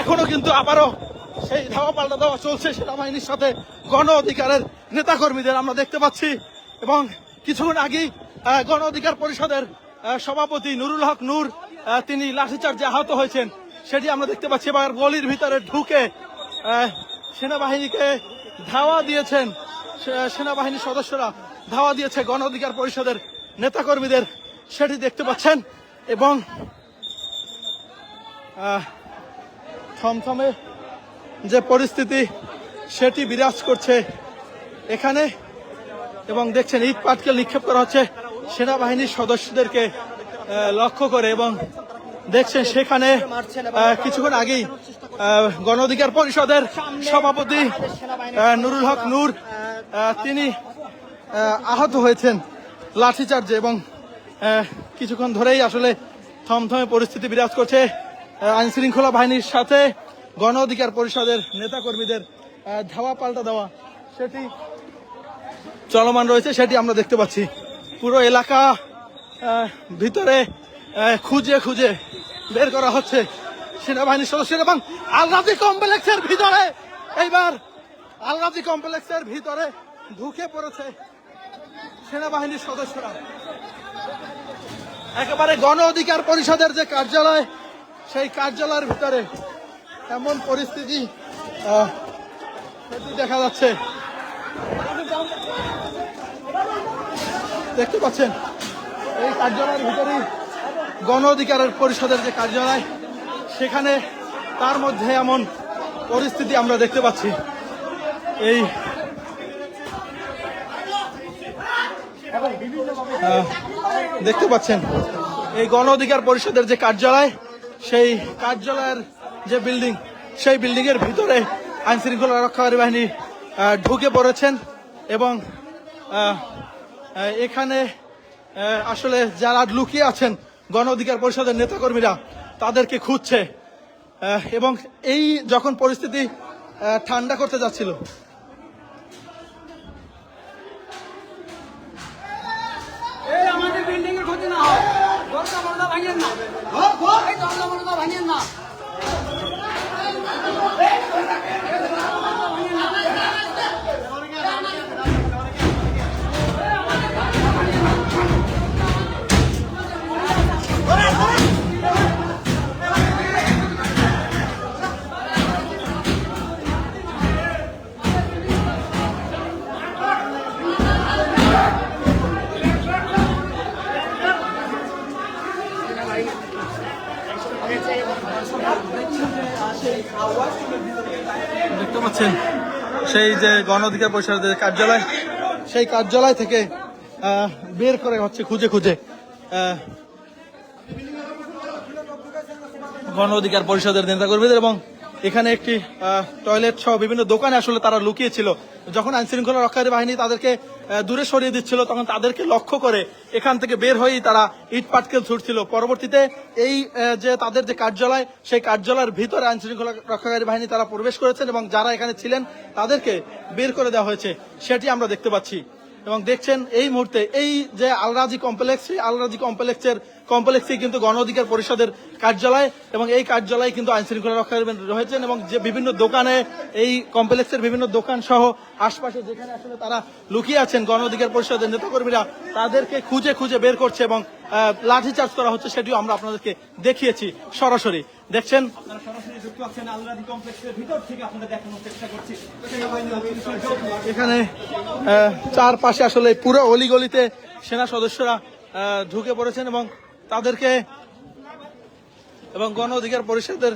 এখনও কিন্তু আবারও সেই ধাওয়া পাল্টা দেওয়া চলছে সেনাবাহিনীর সাথে গণ অধিকারের নেতাকর্মীদের আমরা দেখতে পাচ্ছি। এবং কিছুক্ষণ আগেই গণ অধিকার পরিষদের সভাপতি নুরুল হক নূর তিনি লাঠিচার্জে আহত হয়েছেন। সেটি আমরা দেখতে পাচ্ছি এবার গলির ভিতরে ঢুকে সেনাবাহিনীকে ধাওয়া দিয়েছেন সেনাবাহিনীর সদস্যরা ধাওয়া দিয়েছে গণ অধিকার পরিষদের নেতাকর্মীদের। সেটি দেখতে পাচ্ছেন এবং থমথমে যে পরিস্থিতি, সেটি বিরাজ করছে এখানে। এবং দেখছেন, ইট পাটকেল নিক্ষেপ করা হচ্ছে সেনাবাহিনীর সদস্যদেরকে লক্ষ্য করে। এবং দেখছেন, সেখানে কিছুক্ষণ আগেই গণ অধিকার পরিষদের সভাপতি নুরুল হক নূর তিনি আহত হয়েছেন লাঠিচার্জে। এবং কিছুক্ষণ ধরেই আসলে থমথমে পরিস্থিতি বিরাজ করছে। আইন শৃঙ্খলা বাহিনীর সাথে গণ অধিকার পরিষদের নেতাকর্মীদের ধাওয়া পাল্টা দেওয়া, সেটি চলমান রয়েছে, সেটি আমরা দেখতে পাচ্ছি। পুরো এলাকা ভিতরে খুঁজে খুঁজে বের করা হচ্ছে সেনাবাহিনীর সদস্য এবং আলরাজি কমপ্লেক্সের ভিতরে। এইবার আলরাজি কমপ্লেক্সের ভিতরে ঢুকে পড়েছে সেনাবাহিনীর সদস্যরা। একেবারে গণ অধিকার পরিষদের যে কার্যালয় সেই কার্যালয়ের ভিতরে এমন পরিস্থিতি দেখা যাচ্ছে। দেখতে পাচ্ছেন, এই কার্যালয়ের ভিতরেই গণ অধিকারের পরিষদের যে কার্যালয়, সেখানে তার মধ্যে এমন পরিস্থিতি আমরা দেখতে পাচ্ছি। এই দেখতে পাচ্ছেন, এই গণ অধিকার পরিষদের যে কার্যালয় সেই কার্যালয়ের যে বিল্ডিং সেই বিল্ডিং এর ভিতরে আইন শৃঙ্খলা রক্ষাকারী বাহিনী ঢুকে পড়েছেন এবং এখানে আসলে যারা লুকিয়ে আছেন গণ অধিকার পরিষদের নেতাকর্মীরা, তাদেরকে খুঁজছে। এবং এই যখন পরিস্থিতি ঠান্ডা করতে যাচ্ছিল আমাদের বিল্ডিং এর ক্ষতি না হয়। দরজা মরজা ভাঙেন না এই দরজা মরজা ভাঙেন না দেখতে পাচ্ছেন সেই যে গণ অধিকার পরিষদের কার্যালয়, সেই কার্যালয় থেকে বের করে হচ্ছে খুঁজে খুঁজে গণ অধিকার পরিষদের নেতাকর্মীদের এবং এখানে একটি টয়লেট সহ বিভিন্ন দোকানে আসলে তারা লুকিয়েছিল। যখন আইন শৃঙ্খলা রক্ষাকারী বাহিনী তাদেরকে দূরে সরিয়ে দিচ্ছিল, তখন তাদেরকে লক্ষ্য করে এখান থেকে বের হয়েই তারা ইট পাটকেল ছুটছিল। পরবর্তীতে এই যে তাদের যে কার্যালয়, সেই কার্যালয়ের ভিতরে আইন শৃঙ্খলা রক্ষাকারী বাহিনী তারা প্রবেশ করেছেন এবং যারা এখানে ছিলেন তাদেরকে বের করে দেওয়া হয়েছে। সেটি আমরা দেখতে পাচ্ছি। এবং দেখছেন এই মুহূর্তে এই যে আলরাজি কমপ্লেক্স সেই আলরাজি কমপ্লেক্সের কমপ্লেক্সে কিন্তু গণ অধিকার পরিষদের কার্যালয় এবং এই কার্যালয় কিন্তু আইন শৃঙ্খলা রক্ষাকারী রয়েছেন এবং যে বিভিন্ন দোকানে এই কমপ্লেক্সের বিভিন্ন দোকান সহ আশপাশে যেখানে আসলে তারা লুকিয়ে আছেন গণ অধিকার পরিষদের নেতাকর্মীরা, তাদেরকে খুঁজে খুঁজে বের করছে এবং লাঠিচার্জ করা হচ্ছে সেটিও আমরা আপনাদেরকে দেখিয়েছি সরাসরি। দেখছেন? আপনারা সরাসরি যুক্ত আছেন আলরাজি কমপ্লেক্সের ভিতর থেকে আপনাদের দেখানোর চেষ্টা করছি। এখানে চারপাশে আসলে পুরো অলিগলিতে সেনা সদস্যরা ঢুকে পড়েছেন এবং তাদেরকে এবং গণ অধিকার পরিষদের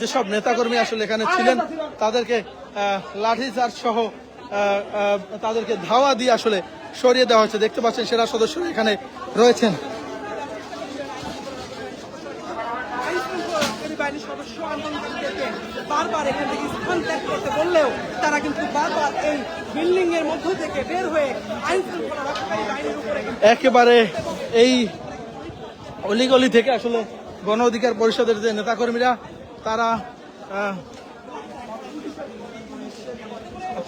যেসব নেতাকর্মী আসলে এখানে ছিলেন তাদেরকে লাঠিচার্জ সহ তাদেরকে ধাওয়া দিয়ে আসলে সরিয়ে দেওয়া হয়েছে। দেখতে পাচ্ছেন সেনা সদস্যরা এখানে রয়েছেন আইনশৃঙ্খলা বাহিনীর সদস্য আন্দোলনকারীদেরকে বারবার এখান থেকে স্থান ত্যাগ করতে বললেও তারা কিন্তু বারবার এই বিল্ডিং এর মধ্য থেকে বের হয়ে আইন একেবারে এই অলিগলি থেকে আসলে গণ অধিকার পরিষদের যে নেতাকর্মীরা, তারা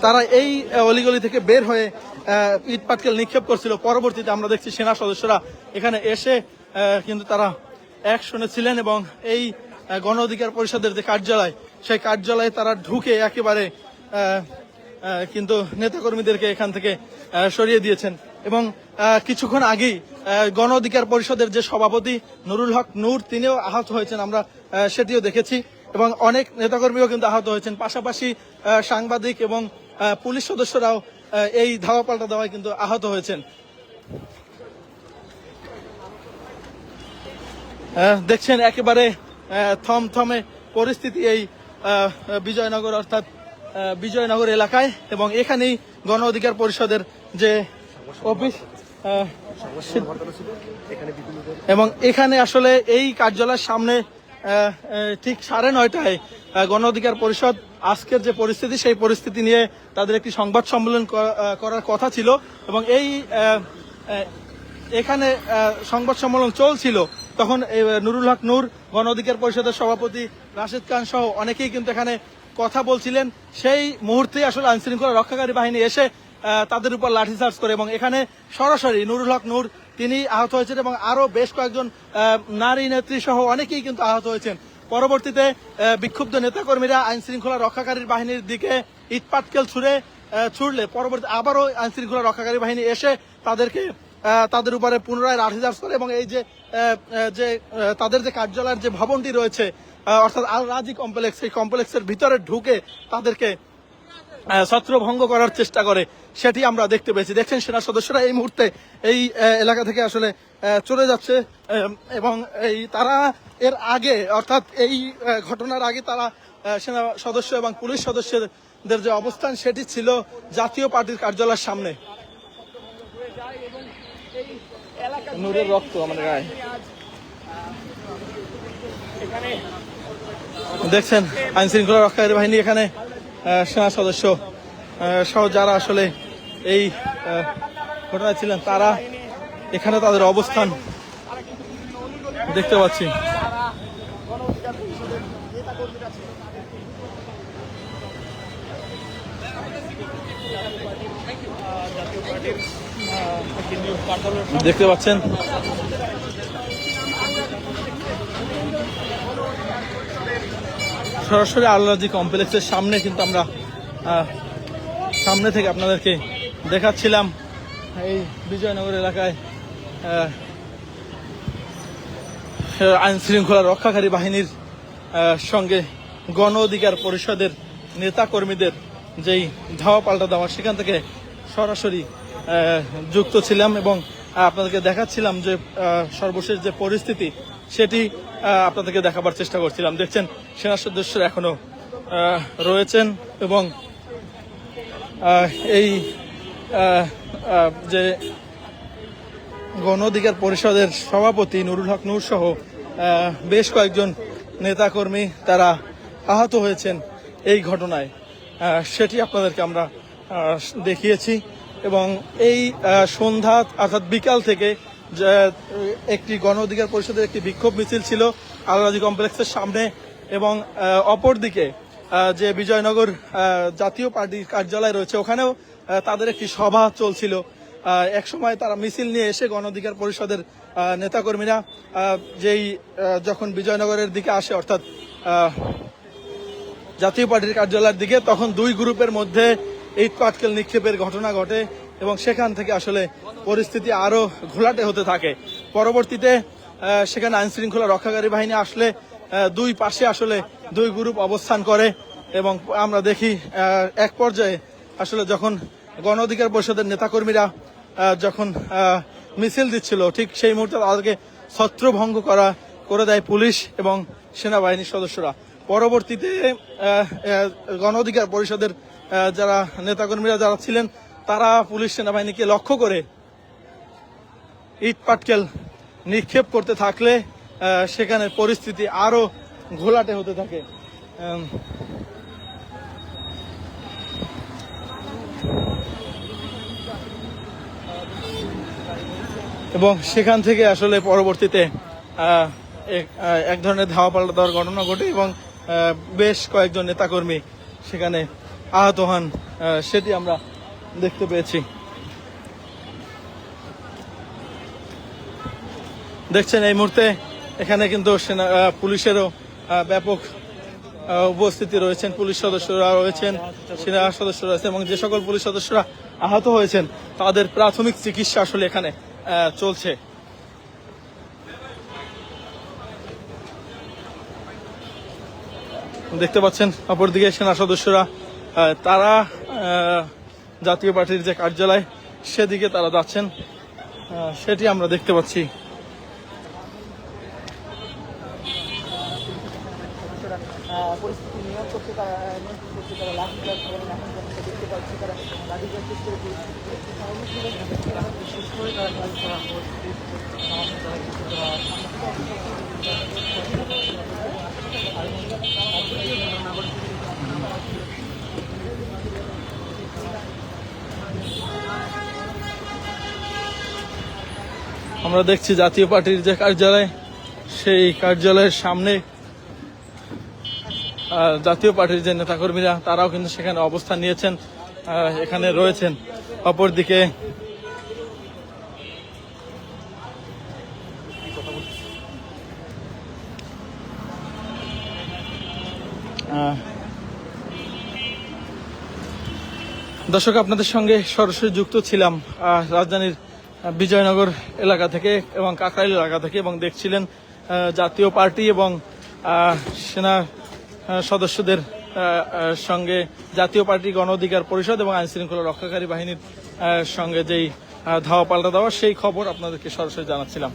তারা এই অলিগলি থেকে বের হয়ে ইট পাটকেল নিক্ষেপ করছিল। পরবর্তীতে আমরা দেখছি সেনা সদস্যরা এখানে এসে কিন্তু তারা অ্যাকশনে ছিলেন এবং এই গণ অধিকার পরিষদের যে কার্যালয় সেই কার্যালয়ে তারা ঢুকে একেবারে কিন্তু নেতাকর্মীদেরকে এখান থেকে সরিয়ে দিয়েছেন। এবং কিছুক্ষণ আগেই গণ অধিকার পরিষদের যে সভাপতি নুরুল হক নূর, তিনিও আহত হয়েছেন আমরা সেটিও দেখেছি। এবং অনেক নেতাকর্মীও কিন্তু আহত হয়েছেন। পাশাপাশি সাংবাদিক এবং পুলিশ সদস্যরাও এই ধাওয়া পাল্টা দেওয়ায় কিন্তু আহত হয়েছেন। দেখছেন একেবারে থমথমে পরিস্থিতি এই বিজয়নগর অর্থাৎ বিজয়নগর এলাকায় এবং এখানেই গণ অধিকার পরিষদের যে অফিস এবং এখানে আসলে এই কার্যালয়ের সামনে ঠিক সাড়ে নয়টায় গণ অধিকার পরিষদ আজকের যে পরিস্থিতি, সেই পরিস্থিতি নিয়ে তাদের একটি সংবাদ সম্মেলন করার কথা ছিল এবং এই এখানে সংবাদ সম্মেলন চলছিল। তখন নুরুল হক নূর, গণ অধিকার পরিষদের সভাপতি রাশেদ খান সহ অনেকেই কিন্তু এখানে কথা বলছিলেন। সেই মুহূর্তে আসলে আইন শৃঙ্খলা রক্ষাকারী বাহিনী এসে তাদের উপর লাঠিচার্জ করে এবং এখানে সরাসরি নুরুল হক নূর, তিনি আহত হয়েছেন এবং আরও বেশ কয়েকজন নারী নেত্রী সহ অনেকেই কিন্তু আহত হয়েছেন। পরবর্তীতে বিক্ষুব্ধ নেতাকর্মীরা আইন শৃঙ্খলা রক্ষাকারী বাহিনীর দিকে ইটপাটকেল ছুড়ে ছুড়লে পরবর্তী আবারও আইন শৃঙ্খলা রক্ষাকারী বাহিনী এসে তাদেরকে তাদের উপরে পুনরায় লাঠিচার্জ করে এবং এই যে তাদের যে কার্যালয়ের যে ভবনটি রয়েছে অর্থাৎ আল রাজি কমপ্লেক্স এই কমপ্লেক্সের ভিতরে ঢুকে তাদেরকে ছত্রভঙ্গ করার চেষ্টা করে সেটি আমরা দেখতে পেয়েছি। দেখছেন সেনা সদস্যরা এই মুহূর্তে এই এলাকা থেকে আসলে চলে যাচ্ছে এবং এই তারা এর আগে অর্থাৎ এই ঘটনার আগে তারা সেনা সদস্য এবং পুলিশ সদস্যদের যে অবস্থান সেটি ছিল জাতীয় পার্টির কার্যালয়ের সামনে। নূরের রক্ত আমাদের গায়ে। দেখছেন আইন শৃঙ্খলা রক্ষাকারী বাহিনী এখানে সেনা সদস্য সহ যারা আসলে এই ঘটনায় ছিলেন, তারা এখানে তাদের অবস্থান দেখতে পাচ্ছি। দেখতে পাচ্ছেন সরাসরি আল্লাজি কমপ্লেক্সের সামনে কিন্তু আমরা সামনে থেকে আপনাদেরকে দেখাচ্ছিলাম এই বিজয়নগর এলাকায় আইন শৃঙ্খলা রক্ষাকারী বাহিনীর সঙ্গে গণ অধিকার পরিষদের নেতা কর্মীদের যেই ধাওয়া পাল্টা দেওয়া, সেখান থেকে সরাসরি যুক্ত ছিলাম এবং আপনাদেরকে দেখাচ্ছিলাম যে সর্বশেষ যে পরিস্থিতি, সেটি আপনাদেরকে দেখাবার চেষ্টা করছিলাম। দেখছেন, সেনা সদস্যরা এখনও রয়েছেন এবং এই যে গণ অধিকার পরিষদের সভাপতি নুরুল হক নূর সহ বেশ কয়েকজন নেতাকর্মী তারা আহত হয়েছেন এই ঘটনায়। সেটি আপনাদেরকে আমরা দেখিয়েছি এবং এই সন্ধ্যা অর্থাৎ বিকাল থেকে একটি গণ অধিকার পরিষদের একটি বিক্ষোভ মিছিল ছিল আলরাজি কমপ্লেক্সের সামনে এবং অপরদিকে যে বিজয়নগর জাতীয় পার্টির কার্যালয় রয়েছে ওখানেও তাদের একটি সভা চলছিল। এক সময় তারা মিছিল নিয়ে এসে গণ অধিকার পরিষদের নেতাকর্মীরা যেই যখন বিজয়নগরের দিকে আসে, অর্থাৎ জাতীয় পার্টির কার্যালয়ের দিকে, তখন দুই গ্রুপের মধ্যে এই পাটকেল নিক্ষেপের ঘটনা ঘটে এবং সেখান থেকে আসলে পরিস্থিতি আরও ঘোলাটে হতে থাকে। পরবর্তীতে সেখানে আইন শৃঙ্খলা রক্ষাকারী বাহিনী আসলে দুই পাশে আসলে দুই গ্রুপ অবস্থান করে এবং আমরা দেখি এক পর্যায়ে আসলে যখন গণ অধিকার পরিষদের নেতাকর্মীরা যখন মিছিল দিচ্ছিল, ঠিক সেই মুহূর্তে তাদেরকে ছত্রভঙ্গ করা করে দেয় পুলিশ এবং সেনাবাহিনীর সদস্যরা। পরবর্তীতে গণ অধিকার পরিষদের যারা নেতাকর্মীরা যারা ছিলেন, তারা পুলিশ সেনাবাহিনীকে লক্ষ্য করে ইট পাটকেল নিক্ষেপ করতে থাকলে সেখানে পরিস্থিতি আরও ঘোলাটে হতে থাকে। এবং সেখান থেকে আসলে পরবর্তীতে এক ধরনের ধাওয়া পাল্টা দেওয়ার ঘটনা ঘটে এবং বেশ কয়েকজন নেতাকর্মী সেখানে আহত হন। সেটি আমরা দেখতে পেয়েছি। দেখছেন এই মুহূর্তে এখানে কিন্তু সেনা পুলিশেরও ব্যাপক উপস্থিতি রয়েছেন। পুলিশ সদস্যরা রয়েছেন, সেনা সদস্য রয়েছেন এবং যে সকল পুলিশ সদস্যরা আহত হয়েছেন, তাদের প্রাথমিক চিকিৎসা আসলে এখানে চলছে। দেখতে পাচ্ছেন অপরদিকে সেনা সদস্যরা তারা জাতীয় পার্টির যে কার্যালয়, সেদিকে তারা যাচ্ছেন। সেটি আমরা দেখতে পাচ্ছি পরিস্থিতি নিয়ন্ত্রণ করতে তারা নিয়ন্ত্রণ করতে তারা লাঠি চার্জ করেন এখন যেমন দেখতে পাচ্ছি তারা করে বিশেষ করে তারা কাজ করা আমরা দেখছি জাতীয় পার্টির যে কার্যালয় সেই কার্যালয়ের সামনে জাতীয় পার্টির যে নেতাকর্মীরা, তারাও কিন্তু সেখানে অবস্থান নিয়েছেন এখানে রয়েছেন। অপরদিকে দর্শক, আপনাদের সঙ্গে সরাসরি যুক্ত ছিলাম রাজধানীর বিজয়নগর এলাকা থেকে এবং কাকরাইল এলাকা থেকে এবং দেখছিলেন জাতীয় পার্টি এবং সেনা সদস্যদের সঙ্গে জাতীয় পার্টি গণ অধিকার পরিষদ এবং আইন শৃঙ্খলা রক্ষাকারী বাহিনীর সঙ্গে যেই ধাওয়া পাল্টা দেওয়া, সেই খবর আপনাদেরকে সরাসরি জানাচ্ছিলাম।